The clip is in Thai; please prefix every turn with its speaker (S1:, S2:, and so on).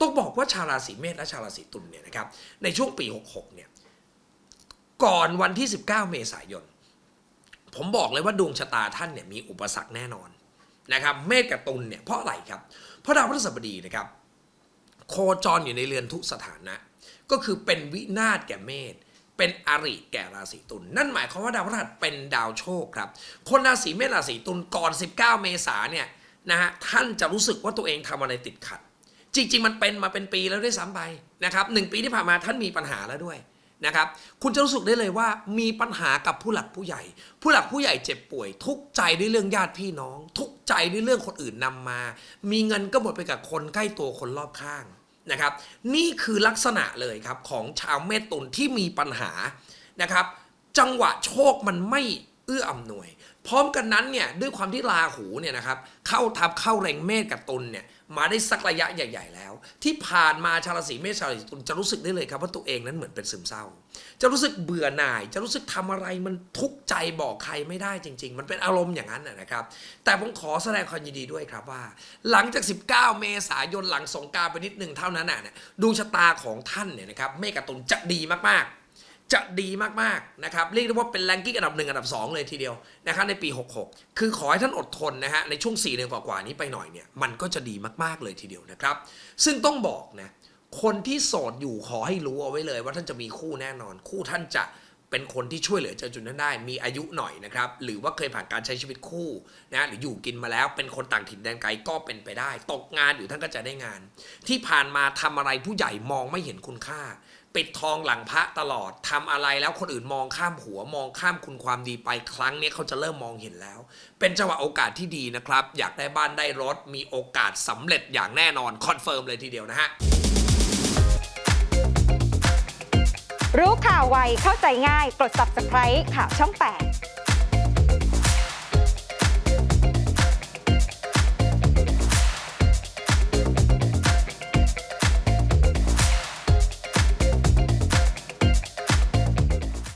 S1: ต้องบอกว่าชาวราศีเมษและชาวราศีตุลเนี่ยนะครับในช่วงปี 66 เนี่ยก่อนวันที่ 19 เมษายน ผมบอกเลยว่าดวงชะตาท่านเนี่ยมีอุปสรรคแน่นอนนะครับเมษกับตุลเนี่ยเพราะอะไรครับ เพราะดาวพฤหัสบดีนะครับโคจรอยู่ในเรือนทุกสถานะ ก็คือเป็นวินาศแก่เมษเป็นอริแก่ราศีตุลนั่นหมายความว่าดาวพฤหัสเป็นดาวโชคครับ คนราศีเมษราศีตุลก่อน 19 เมษาเนี่ยนะฮะท่านจะรู้สึกว่าตัวเองทำอะไรติดขัด จริง ๆ มันเป็นมาเป็นปีแล้วด้วยซ้ำไปนะครับหนึ่งปีที่ผ่านมาท่านมีปัญหาแล้วด้วยนะครับคุณจะรู้สึกได้เลยว่ามีปัญหากับผู้หลักผู้ใหญ่ ผู้หลักผู้ใหญ่เจ็บป่วย ทุกใจด้วยเรื่องญาติพี่น้อง ทุกใจด้วยเรื่องคนอื่นนำมา มีเงินก็หมดไปกับคนใกล้ตัวคนรอบข้างนะครับ นี่คือลักษณะเลยครับของชาวเมตุลที่มีปัญหานะครับ จังหวะโชคมันไม่ เอื้ออำนวย พร้อมกันนั้นเนี่ยด้วยความที่ราหูเนี่ยนะครับเข้าทับเข้าแรงเมษกับตุลเนี่ยมาได้สักระยะใหญ่ ๆ แล้ว ที่ผ่านมาชาวราศีเมษชาวราศีตุลจะรู้สึกได้เลยครับว่าตัวเองนั้นเหมือนเป็นซึมเศร้า จะรู้สึกเบื่อหน่าย จะรู้สึกทำอะไรมันทุกข์ใจบอกใครไม่ได้จริง ๆ มันเป็นอารมณ์อย่างนั้นนะครับ แต่ผมขอแสดงความยินดีด้วยครับว่า หลังจาก 19 เมษายนหลังสงกรารไปนิดหนึ่งเท่านั้นน่ะเนี่ยดวงชะตาของท่านเนี่ยนะครับเมษกับตุลจะดีมากๆ จะดีมากๆนะครับเรียกได้ว่าเป็นแรงกิ้งอันดับหนึ่งอันดับ 2 เลยทีเดียวนะครับในปี 66 คือขอให้ท่านอดทนนะฮะในช่วง 4 เดือนกว่าๆนี้ไปหน่อยเนี่ยมันก็จะดีมากๆเลยทีเดียวนะครับ ซึ่งต้องบอกนะคนที่โสดอยู่ขอให้รู้เอาไว้เลย ว่าท่านจะมีคู่แน่นอน คู่ท่านจะเป็นคนที่ช่วยเหลือเจอจุดนั้นได้ มีอายุหน่อยนะครับหรือว่าเคยผ่านการใช้ชีวิตคู่นะหรืออยู่กินมาแล้วเป็นคนต่างถิ่นแดนไกลก็เป็นไปได้ ตกงานอยู่ท่านก็จะได้งาน ที่ผ่านมาทำอะไรผู้ใหญ่มองไม่เห็นคุณค่า ปิดทองหลังพระตลอดทำอะไรแล้วคนอื่นมองข้ามหัวมองข้ามคุณความดีไปครั้งนี้เขาจะเริ่มมองเห็นแล้ว เป็นจังหวะโอกาสที่ดีนะครับ อยากได้บ้านได้รถมีโอกาสสำเร็จอย่างแน่นอนคอนเฟิร์มเลยทีเดียวนะฮะ
S2: รู้ข่าวไวเข้าใจง่ายกด subscribe ข่าวช่อง 8